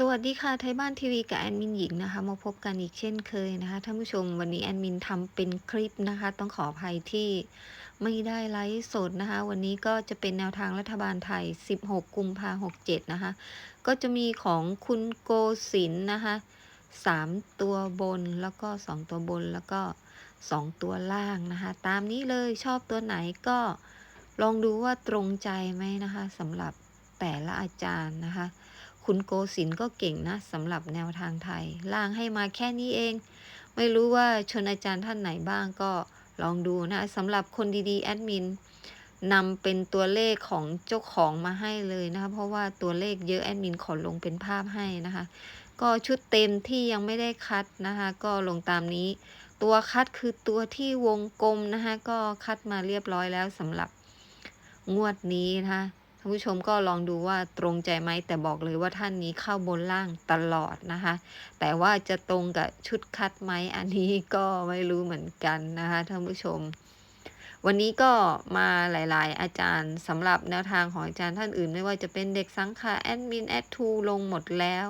สวัสดีค่ะไทยบ้านทีวีกับแอดมินหญิงนะคะมาพบกันอีกเช่นเคยนะคะท่านผู้ชมวันนี้แอดมินทำเป็นคลิปนะคะ ต้องขออภัยที่ไม่ได้ไลฟ์สดนะคะ วันนี้ก็จะเป็นแนวทางรัฐบาลไทย 16 กุมภาพันธ์67 นะคะ ก็จะมีของคุณโกศินนะคะ3 ตัวบนแล้วก็ 2 ตัวบนแล้วก็ 2 ตัวล่างนะคะ ตามนี้เลยชอบตัวไหนก็ลองดูว่าตรงใจไหมนะคะสำหรับแต่ละอาจารย์นะคะ คุณโกศินก็เก่งนะสำหรับแนวทางไทย ล่างให้มาแค่นี้เอง ไม่รู้ว่าชนอาจารย์ท่านไหนบ้างก็ลองดูนะสำหรับคนดีๆ แอดมินนำเป็นตัวเลขของเจ้าของมาให้เลยนะคะเพราะว่าตัวเลขเยอะแอดมินขอลงเป็นภาพให้นะคะ ก็ชุดเต็มที่ยังไม่ได้คัดนะคะก็ลงตามนี้ ตัวคัดคือตัวที่วงกลมนะคะก็คัดมาเรียบร้อยแล้วสำหรับงวดนี้นะคะ ผู้ชมก็ลองดูว่าตรงใจไหมแต่บอกเลยว่าท่านนี้เข้าบนล่างตลอดนะคะ แต่ว่าจะตรงกับชุดคัดไหมอันนี้ก็ไม่รู้เหมือนกันนะคะท่านผู้ชม วันนี้ก็มาหลาย ๆ อาจารย์สำหรับแนวทางของอาจารย์ท่านอื่น ไม่ว่าจะเป็นเด็กสังขาแอดมินแอดทูลงหมดแล้ว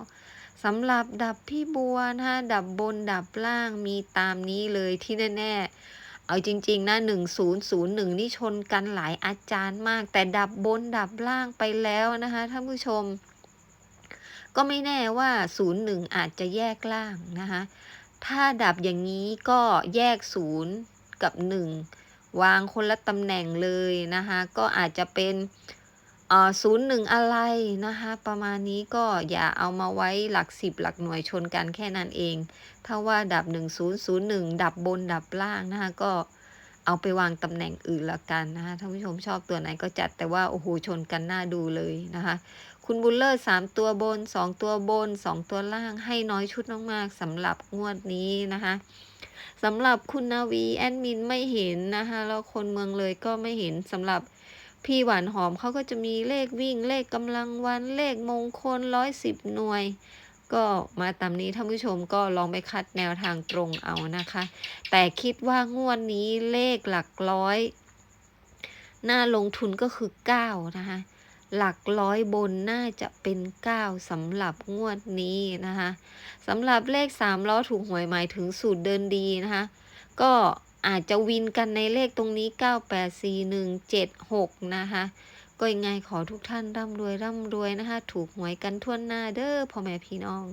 สำหรับดับพี่บัวนะคะดับบนดับล่างมีตามนี้เลยที่แน่ ๆ เอาจริง ๆ นะ 1001 นี่ชนกันหลายอาจารย์มาก แต่ดับบนดับล่างไปแล้วนะคะท่านผู้ชม ก็ไม่แน่ว่า 01 อาจจะแยกล่างนะคะถ้าดับอย่างนี้ก็แยก 0 กับ 1 วางคนละตำแหน่งเลยนะคะก็อาจจะเป็น ศูนย์หนึ่งอะไรนะคะประมาณนี้ก็อย่าเอามาไว้หลักสิบหลักหน่วยชนกันแค่นั้นเอง ถ้าว่าดับหนึ่งศูนย์ศูนย์หนึ่งดับบนดับล่างนะคะก็เอาไปวางตำแหน่งอื่นละกันนะคะท่านผู้ชมชอบตัวไหนก็จัดแต่ว่าโอ้โหชนกันน่าดูเลยนะคะ คุณบุลเลอร์สามตัวบนสองตัวบนสองตัวล่างให้น้อยชุดมากๆสำหรับงวดนี้นะคะสำหรับคุณนาวีแอดมินไม่เห็นนะคะแล้วคนเมืองเลยก็ไม่เห็นสำหรับ พี่หวานหอมเขาก็จะมีเลขวิ่งเลขกำลังวันเลขมงคลร้อยสิบหน่วย ก็มาตามนี้ท่านผู้ชมก็ลองไปคัดแนวทางตรงเอานะคะ แต่คิดว่างวดนี้เลขหลักร้อย หน่าลงทุนก็คือ 9 นะคะ หลักร้อยบนน่าจะเป็น 9สำหรับงวดนี้นะคะสำหรับเลข3ล้อถูกหวยหมายถึงสูตรเดินดีนะคะ ก็ อาจจะวินกันในเลขตรงนี้ 984176 นะคะ ก็ยังไงขอทุกท่านร่ำรวยร่ำรวยนะคะ ถูกหวยกันทั่วหน้าเด้อพ่อแม่พี่น้อง